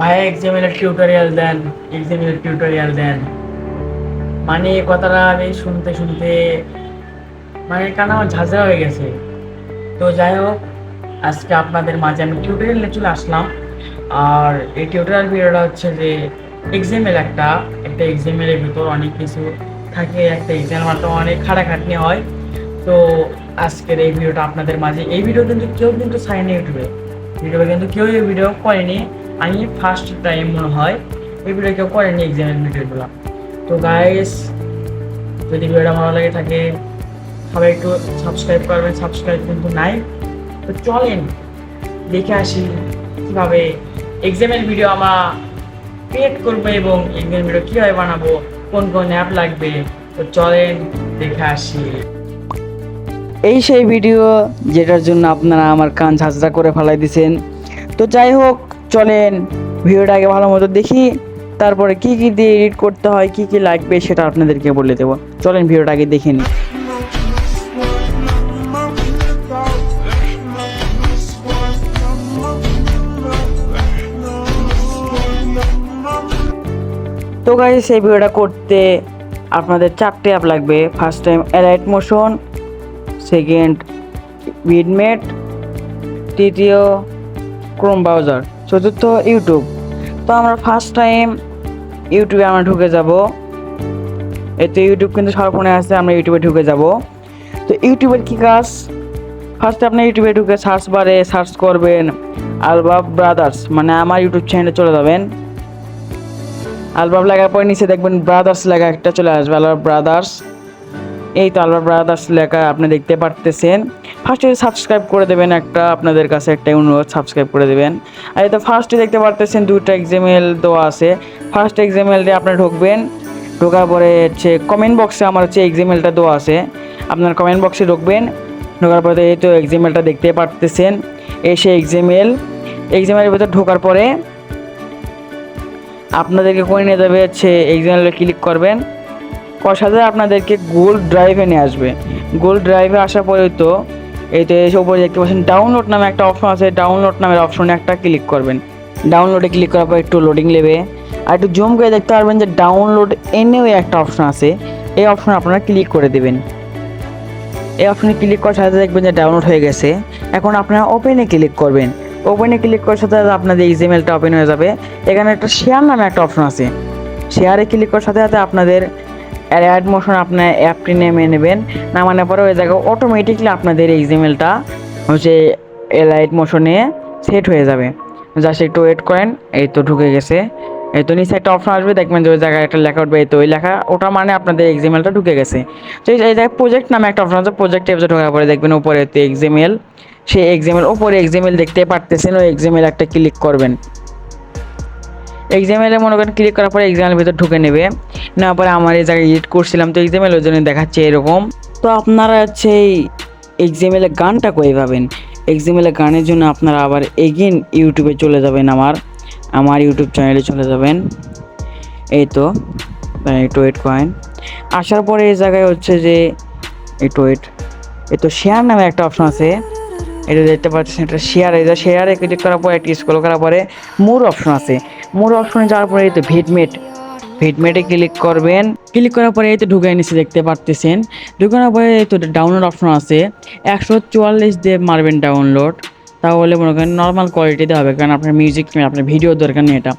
ভাই এক্সামের টিউটোরিয়াল দেন এক্সামের টিউটোরিয়াল দেন। মানে এই কথাটা আমি শুনতে শুনতে মানে কারণ আমার ঝাঁঝরা হয়ে গেছে। তো যাই হোক, আজকে আপনাদের মাঝে আমি টিউটোরিয়াল চলে আসলাম। আর এই টিউটোরিয়াল ভিডিওটা হচ্ছে যে এক্সামের একটা একটা এক্সামের ভিতর অনেক কিছু থাকে, একটা এক্সাম মাত্র অনেক খাটাখাটনি হয়। তো আজকের এই ভিডিওটা আপনাদের মাঝে, এই ভিডিও কিন্তু কেউ কিন্তু সাইন ইউটিউবে ভিডিও কিন্তু কেউ এই ভিডিও করেনি। আমি ফার্স্ট টাইম মনে হয় এই ভিডিও কেউ করেনি এক্সামের ভিডিওগুলো তো গাইস যদি ভিডিওটা ভালো লাগে থাকে, সবাই একটু সাবস্ক্রাইব করবেন সাবস্ক্রাইব কিন্তু নাই। তো চলেন, দেখে আসি কীভাবে এক্সামের ভিডিও আমরা ক্রিয়েট করব এবং এক্সামের ভিডিও কীভাবে বানাবো, কোন কোন অ্যাপ লাগবে। তো চলেন, দেখে আসি। এই সেই ভিডিও যেটার জন্য আপনারা আমার কান ঝাঁঝরা করে ফেলাই দিছেন। তো যাই হোক চলেন ভিডিওটা আগে ভালো মতো দেখি, তারপরে কি কি দিয়ে এডিট করতে হয়, কি কি লাগবে সেটা আপনাদেরকে বলে দেবো। চলেন ভিডিওটা আগে দেখে নিই। তো গাইস সেই ভিডিওটা করতে আপনাদের চারটে অ্যাপ লাগবে। First time Alight Motion second VidMate তৃতীয় ক্রোম ব্রাউজার চতুর্থ ইউটিউব। তো আমরা ফার্স্ট টাইম ইউটিউবে আমরা ঢুকে যাব। এতে ইউটিউব কিন্তু সবার ফোনে আছে, আমরা ইউটিউবে ঢুকে যাব। তো ইউটিউবের কী কাজ? ফার্স্টে আপনি ইউটিউবে ঢুকে সার্চ বারে সার্চ করবেন আলবাব ব্রাদার্স মানে আমার ইউটিউব চ্যানেলে চলে যাবেন। আলবাব লেখার পরে নিচে দেখবেন ব্রাদার্স লেখা একটা চলে আসবে আলবাব ব্রাদার্স এই তো আলবাব ব্রাদার্স লেখা আপনি দেখতে পারতেছেন। ফার্স্টে সাবস্ক্রাইব করে দেবেন একটা, আপনাদের কাছে একটা অনুরোধ সাবস্ক্রাইব করে দেবেন। আর এই তো ফার্স্টে দেখতে পারতেছেন দুটো এক্সামেল দেওয়া আছে। ফার্স্ট এক্সামেলটা আপনি ঢুকবেন, ঢোকার পরে হচ্ছে কমেন্ট বক্সে আমার হচ্ছে এক্সামেলটা দেওয়া আছে। আপনার কমেন্ট বক্সে ঢুকবেন, ঢোকার পরে এই তো এক্সামেলটা দেখতে পারতেছেন। এসে এক্সামেল এক্সামেলের ভিতর ঢোকার পরে আপনাদেরকে করে নিয়ে যাবে হচ্ছে এক্সামেলে ক্লিক করবেন। সাথে আপনাদেরকে গোল্ড ড্রাইভে নিয়ে আসবে। গোল্ড ড্রাইভে আসার পরে তো এই তো এসে উপরে দেখতে পাচ্ছেন ডাউনলোড নামে একটা অপশন আছে। ডাউনলোড নামের অপশনে একটা ক্লিক করবেন। ডাউনলোডে ক্লিক করার পর একটু লোডিং নেবে। আর একটু জুম করে দেখতে পারবেন যে ডাউনলোড এনেও একটা অপশন আছে। এই অপশনে আপনারা ক্লিক করে দেবেন। এই অপশনে ক্লিক করার সাথে দেখবেন যে ডাউনলোড হয়ে গেছে। এখন আপনারা ওপেনে ক্লিক করবেন। ওপেনে ক্লিক করার সাথে আপনাদের ইমেলটা ওপেন হয়ে যাবে। এখানে একটা শেয়ার নামে একটা অপশন আছে। শেয়ারে ক্লিক করার সাথে সাথে আপনাদের অ্যাড মোশন আপনার অ্যাপটি নেমে নেবেন। নামানোর পরে ওই জায়গায় অটোমেটিকলি আপনাদের এই জিমেলটা হচ্ছে এলাইট মোশনে সেট হয়ে যাবে। জাস্ট একটু ওয়েট করেন, এই তো ঢুকে গেছে। এই তো নিচে একটা অপশন আসবে, দেখবেন যে ওই জায়গায় একটা লেখা উঠবে, এই তো ওই লেখা, ওটা মানে আপনাদের এক্সিমেলটা ঢুকে গেছে। তো এই জায়গায় প্রজেক্ট নামে একটা অপশন আছে প্রজেক্ট অ্যাপসে ঢোকার পরে দেখবেন উপরে তো এক্সিমেল সেই এক্সিমেল ওপরে এক্সিমেল দেখতে পারতেছেন, ওই এক্সিমেল একটা ক্লিক করবেন। এক্সামেলে মনে করেন ক্লিক করার পরে এক্সামের ভিতর ঢুকে নেবে। না পরে আমার এই জায়গায় এডিট করছিলাম, তো এক্সামেল ওই জন্য দেখাচ্ছে এরকম। তো আপনারা হচ্ছে এই এক্সামেলে গানটা করে পাবেন? এক্সামেলে গানের জন্য আপনারা আবার এগেন ইউটিউবে চলে যাবেন আমার আমার ইউটিউব চ্যানেলে চলে যাবেন। এই তো একটু ওয়েট করেন। আসার পরে এই জায়গায় হচ্ছে যে একটু ওয়েট এই তো শেয়ার নামে একটা অপশন আছে। এটা দেখতে পাচ্ছেন, এটা শেয়ার এই যে শেয়ারে ক্লিক করার পরে, একটি স্ক্রল করার পরে মোর অপশন আছে। মোর অপশনে যাওয়ার পরে এই তো ভিটমেট ভিটমেটে ক্লিক করবেন। ক্লিক করার পরে এই তো ঢুকে নিচে দেখতে পারতেছেন। ঢুকানোর পরে এই তো ডাউনলোড অপশন আছে। একশো চুয়াল্লিশ দিয়ে মারবেন ডাউনলোড তাহলে মনে করেন নর্মাল কোয়ালিটিতে হবে, কারণ আপনার মিউজিক আপনার ভিডিও দরকার নেই এটা।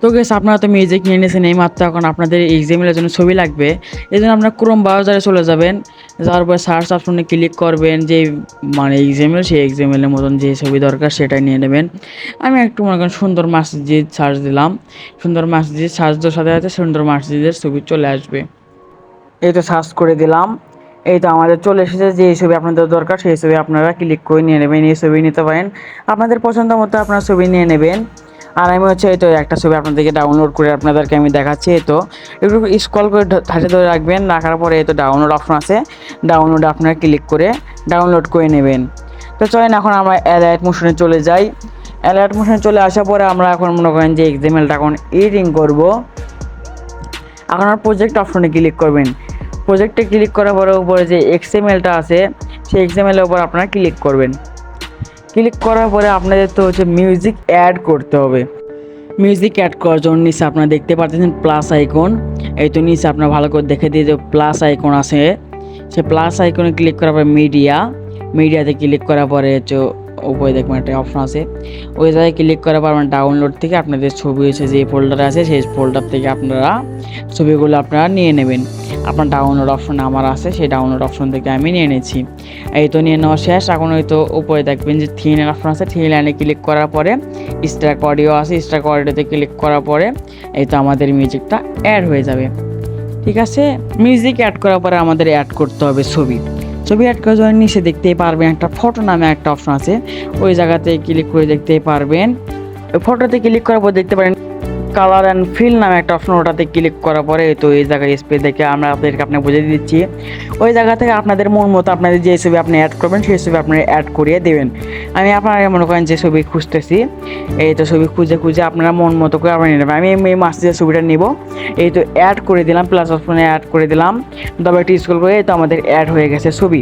তো গেস আপনারা তো মিউজিক নিয়ে নিয়েছেন এই মাত্র, এখন আপনাদের এক্সামের জন্য ছবি লাগবে। এই জন্য আপনার ক্রোম ব্রাউজারে চলে যাবেন। যাওয়ার পর সার্চ অপশনে ক্লিক করবেন যে মানে এক্সামেল সেই এক্সামেলের মতন যে ছবি দরকার সেটাই নিয়ে নেবেন। আমি একটু মনে করেন সুন্দর মসজিদ সার্চ দিলাম। সুন্দর মসজিদ সার্চ দেওয়ার সাথে সাথে সুন্দর মসজিদের ছবি চলে আসবে। এই তো সার্চ করে দিলাম। এই তো আমাদের চলে এসেছে। যে এই ছবি আপনাদের দরকার, সেই ছবি আপনারা ক্লিক করে নিয়ে নেবেন। এই ছবি নিতে পারেন। আপনাদের পছন্দ মতো আপনারা ছবি নিয়ে নেবেন। আর আমি হচ্ছে এই তো একটা ছবি আপনাদেরকে ডাউনলোড করে আপনাদেরকে আমি দেখাচ্ছি, এই তো। একটু স্ক্রল করে ধ- ধারে রাখবেন রাখার পরে এই তো ডাউনলোড অপশন আছে। ডাউনলোড আপনারা ক্লিক করে ডাউনলোড করে নেবেন। তো চলেন এখন আমরা অ্যালার্ট মোশনে চলে যাই। অ্যালার্ট মোশনে চলে আসার পরে আমরা এখন মনে করেন যে এক্সামেলটা এখন এডিটিং করব। এখন আর প্রজেক্ট অপশনে ক্লিক করবেন। প্রজেক্টে ক্লিক করার পরে উপরে যে এক্সএমএলটা আছে, সেই এক্সএমএলের উপর আপনারা ক্লিক করবেন। ক্লিক করার পরে আপনাদের তো হচ্ছে মিউজিক অ্যাড করতে হবে। মিউজিক অ্যাড করার জন্য নিচে আপনারা দেখতে পাচ্ছেন প্লাস আইকন এই তো নিচে আপনারা ভালো করে দেখে দিয়ে যে প্লাস আইকন আছে। সে প্লাস আইকনে ক্লিক করার পরে মিডিয়া মিডিয়াতে ক্লিক করার পরে হচ্ছে উপরে দেখবেন একটা অপশন আছে। ওই জায়গায় ক্লিক করার পর ডাউনলোড থেকে আপনাদের ছবি হচ্ছে যে ফোল্ডার আছে, সেই ফোল্ডার থেকে আপনারা ছবিগুলো আপনারা নিয়ে নেবেন। আপনার ডাউনলোড অপশন আমার আছে, সেই ডাউনলোড অপশন থেকে আমি নিয়ে নিয়েছি। এই তো নিয়ে নেওয়া শেষ। এখন ওই তো উপরে দেখবেন যে থ্রি লাইন অপশন আছে থ্রি লাইনে ক্লিক করার পরে স্ট্রাক অডিও আছে। স্ট্রাক অডিওতে ক্লিক করার পরে এই তো আমাদের মিউজিকটা অ্যাড হয়ে যাবে। ঠিক আছে? মিউজিক অ্যাড করার পরে আমাদের অ্যাড করতে হবে ছবি। ছবি করার জন্য নিচে দেখতেই পারবেন একটা ফটো নামে একটা অপশন আছে। ওই জায়গাতে ক্লিক করে দেখতেই পারবেন। ফটোতে ক্লিক করার পর দেখতে পারেন কালার অ্যান্ড ফিল নামে একটা অপশন ওটাতে ক্লিক করার পরে তো এই জায়গায় স্পেস দেখে আমরা আপনাদেরকে আপনাকে বুঝিয়ে দিচ্ছি। ওই জায়গা থেকে আপনাদের মন মতো আপনাদের যে ছবি আপনি অ্যাড করবেন, সেই ছবি আপনি অ্যাড করিয়ে দেবেন। আমি আপনারা মনে করেন যে ছবি খুঁজতেছি, এই তো ছবি খুঁজে খুঁজে আপনারা মন মতো করে আপনারা নিয়ে নেবেন। আমি এই মাস যে ছবিটা নিব, এই তো অ্যাড করে দিলাম প্লাস অপশনে অ্যাড করে দিলাম তবে একটু স্কুল করে এই তো আমাদের অ্যাড হয়ে গেছে ছবি।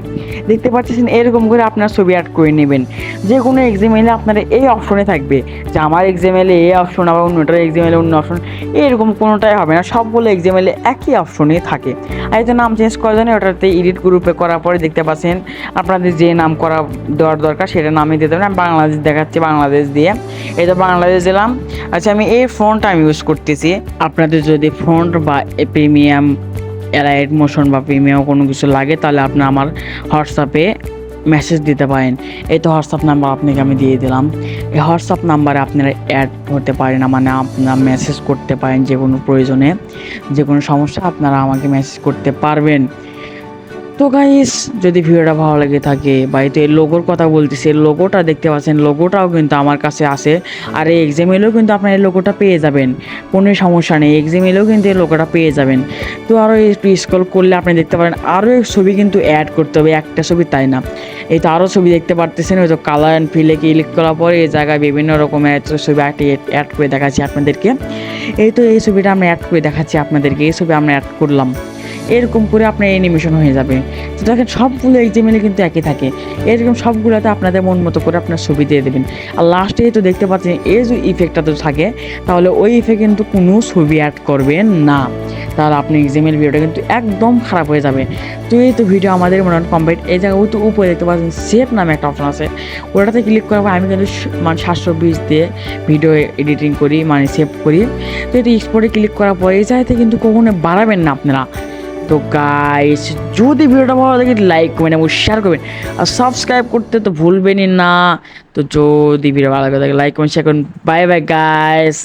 দেখতে পাচ্ছেন এরকম করে আপনার ছবি অ্যাড করে নেবেন। যে কোনো এক্সামেলে আপনার এই অপশনে থাকবে যে আমার এক্সামেলে এই অপশন আবার অন্যটার এক্সামেলে অন্য অপশন এরকম কোনোটাই হবে না। সবগুলো এক্সামেলে একই অপশনেই থাকে। আর এই নাম চেঞ্জ করার জন্য ওটাতে এডিট গ্রুপে করার পরে দেখতে পাচ্ছেন, আপনাদের যে নাম করা দেওয়ার দরকার সেটা নামই দিতে আমি বাংলাদেশ দেখাচ্ছি, বাংলাদেশ দিয়ে। এই তো বাংলাদেশ দিলাম। আচ্ছা আমি এই ফোনটা আমি ইউজ করতেছি। আপনাদের যদি ফন্ট বা প্রিমিয়াম এলাইট মোশন বা প্রিমিয়াম কোনো কিছু লাগে, তাহলে আপনি আমার হোয়াটসঅ্যাপে মেসেজ দিতে পারেন। এই তো হোয়াটসঅ্যাপ নাম্বার আপনাকে আমি দিয়ে দিলাম। এই হোয়াটসঅ্যাপ নাম্বারে আপনারা অ্যাড হতে পারেন মানে আপনারা মেসেজ করতে পারেন যে কোনো প্রয়োজনে। যে কোনো সমস্যা, আপনারা আমাকে মেসেজ করতে পারবেন। তো গাইস যদি ভিডিওটা ভালো লেগে থাকে বা এই তো এই লোগোর কথা বলতেছি লোগোটা দেখতে পাচ্ছেন লোগোটাও কিন্তু আমার কাছে আছে। আর এই এক্সাম এলেও কিন্তু আপনার এই লোগোটা পেয়ে যাবেন। কোনো সমস্যা নেই এক্সাম এলেও কিন্তু এই লোগোটা পেয়ে যাবেন। তো আরও একটু স্ক্রল করলে আপনি দেখতে পারেন আরও ছবি কিন্তু অ্যাড করতে হবে, একটা ছবি তাই না? এই তো আরও ছবি দেখতে পারতেছেন, ওই তো কালার অ্যান্ড ফিলে ক্লিক করার পরে এই জায়গায় বিভিন্ন রকমের ছবি অ্যাড করে দেখাচ্ছি আপনাদেরকে। এই তো এই ছবিটা আমরা অ্যাড করে দেখাচ্ছি আপনাদেরকে, এই ছবি আমরা অ্যাড করলাম। এরকম করে আপনার অ্যানিমেশন হয়ে যাবে। তো দেখেন সবগুলো এক্সামেলে কিন্তু একই থাকে। এরকম সবগুলোতে আপনাদের মন মতো করে আপনার ছবি দিয়ে দেবেন। আর লাস্টে তো দেখতে পাচ্ছেন, এই যে ইফেক্টটা তো থাকে, তাহলে ওই ইফেক্ট কিন্তু কোনো ছবি অ্যাড করবেন না। তাহলে আপনি এক্সামের ভিডিওটা কিন্তু একদম খারাপ হয়ে যাবে। তো এই তো ভিডিও আমাদের মনে হয় কমপ্লিট এই জায়গায় তো উপরে দেখতে পাচ্ছেন সেভ নামে একটা অপশন আছে। ওটাতে ক্লিক করার পর আমি কিন্তু মানে সাতশো বিশ দিয়ে ভিডিও এডিটিং করি মানে সেভ করি। তো এটা এক্সপোর্টে ক্লিক করার পর এই জায়গাতে কিন্তু কখনো বাড়াবেন না আপনারা। তো গাইস যদি ভিডিওটা ভালো লাগে লাইক করবেন এবং শেয়ার করবেন। আর সাবস্ক্রাইব করতে তো ভুলবেনই না। তো যদি ভিডিও ভালো লাগে লাইক করবেন শেয়ার করুন। Bye bye guys